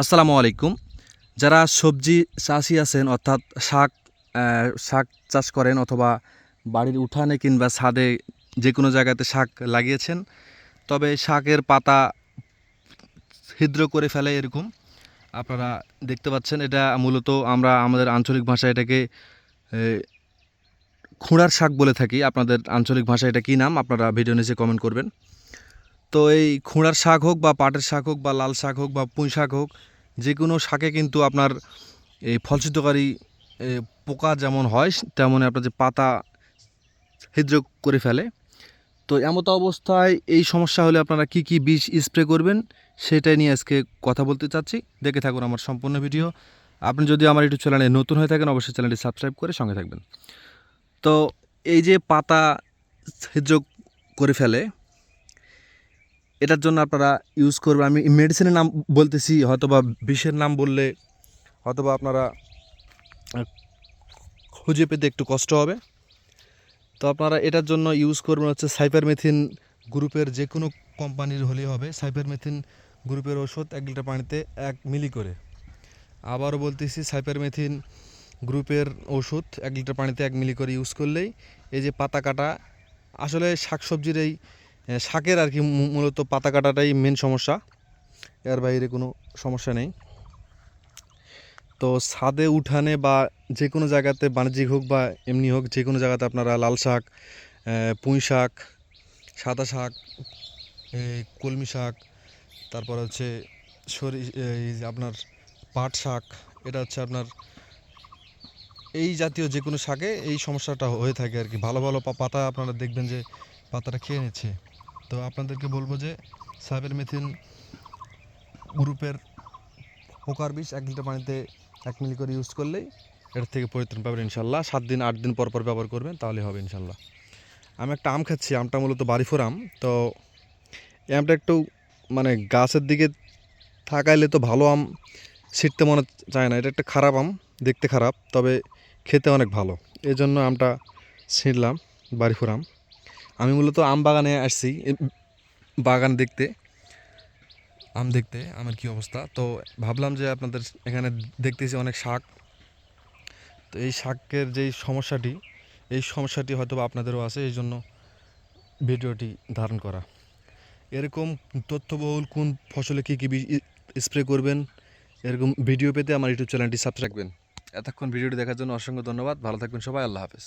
আসসালামু আলাইকুম। যারা সবজি চাষি আছেন, অর্থাৎ শাক শাক চাষ করেন অথবা বাড়ির উঠানে কিংবা ছাদে যে কোনো জায়গাতে শাক লাগিয়েছেন, তবে শাকের পাতা ছিদ্র করে ফেলে এরকম। আপনারা দেখতে পাচ্ছেন, এটা মূলত আমরা আমাদের আঞ্চলিক ভাষায় এটাকে খুঁড়ার শাক বলে থাকি। আপনাদের আঞ্চলিক ভাষায় এটা কী নাম? আপনারা ভিডিও নিচে কমেন্ট করবেন। তো এই খুঁড়ার শাক হোক বা পাটের শাক হোক বা লাল শাক হোক বা পুঁই শাক হোক যে কোনো শাকে কিন্তু আপনার এই ফলসিদ্ধকারী পোকা যেমন হয় তেমন আপনার যে পাতা ছিদ্র করে ফেলে। তো এমতো অবস্থায় এই সমস্যা হলে আপনারা কি কি বিষ স্প্রে করবেন, সেটাই নিয়ে আজকে কথা বলতে চাচ্ছি। দেখে থাকুন আমার সম্পূর্ণ ভিডিও। আপনি যদি আমার ইউটিউব চ্যানেলে নতুন হয়ে থাকেন, অবশ্যই চ্যানেলটি সাবস্ক্রাইব করে সঙ্গে থাকবেন। তো এই যে পাতা ছিদ্র করে ফেলে এটার জন্য আপনারা ইউজ করবেন। আমি মেডিসিনের নাম বলতেছি, হয়তোবা বিষের নাম বললে হয়তোবা আপনারা খুঁজে পেতে একটু কষ্ট হবে। তো আপনারা এটার জন্য ইউজ করবেন হচ্ছে সাইপারমেথিন গ্রুপের যে কোনো কোম্পানির হলেই হবে। সাইপারমেথিন গ্রুপের ওষুধ এক লিটার পানিতে এক মিলি করে। আবারও বলতেছি সাইপারমেথিন গ্রুপের ওষুধ এক লিটার পানিতে এক মিলি করে ইউজ করলেই এই যে পাতা কাটা, আসলে শাকসবজির এই শাকের আর কি মূলত পাতা কাটাটাই মেন সমস্যা। এর বাইরে কোনো সমস্যা নেই। তো ছাদে উঠানে বা যে কোনো জায়গাতে বাণিজ্যিক হোক বা এমনি হোক যে কোনো জায়গাতে আপনারা লাল শাক পুঁই শাক, সাদা শাক কলমি শাক, তারপর হচ্ছে সরি আপনার পাট শাক, এটা হচ্ছে আপনার এই জাতীয় যে কোনো শাকে এই সমস্যাটা হয়ে থাকে আর কি। ভালো ভালো পাতা আপনারা দেখবেন যে পাতাটা খেয়ে নিচ্ছে। তো আপনাদেরকে বলব যে সাইবেরমেথিন গ্রুপের পোকার বিষ এক লিটার পানিতে এক মিলি করে ইউজ করলেই এর থেকে পরিত্রাণ পাবেন ইনশাল্লাহ। সাত দিন, আট দিন পর পর ব্যবহার করবেন, তাহলে হবে ইনশাল্লাহ। আমি একটা আম খাচ্ছি, আমটা মূলত বাড়িফোর আম। তো এই আমটা একটু মানে গাছের দিকে থাকাইলে তো ভালো আম ছিটতে মনে চায় না। এটা একটা খারাপ আম, দেখতে খারাপ, তবে খেতে অনেক ভালো। এই জন্য আমটা ছিঁড়লাম বাড়িফোর আম। আমি মূলত আম বাগানে আসছি বাগান দেখতে, আম দেখতে, আমার কি অবস্থা? তো ভাবলাম যে আপনাদের এখানে দেখতেছি অনেক শাক। তো এই শাকের যেই সমস্যাটি, এই সমস্যাটি হয়তো আপনাদেরও আছে, এই জন্য ভিডিওটি ধারণ করা। এরকম তথ্যবহুল কোন ফসলে কী কী স্প্রে করবেন, এরকম ভিডিও পেতে আমার ইউটিউব চ্যানেলটি সাবস্ক্রাইব রাখবেন এতক্ষণ ভিডিওটি দেখার জন্য অসংখ্য ধন্যবাদ। ভালো থাকবেন সবাই, আল্লাহ হাফেজ।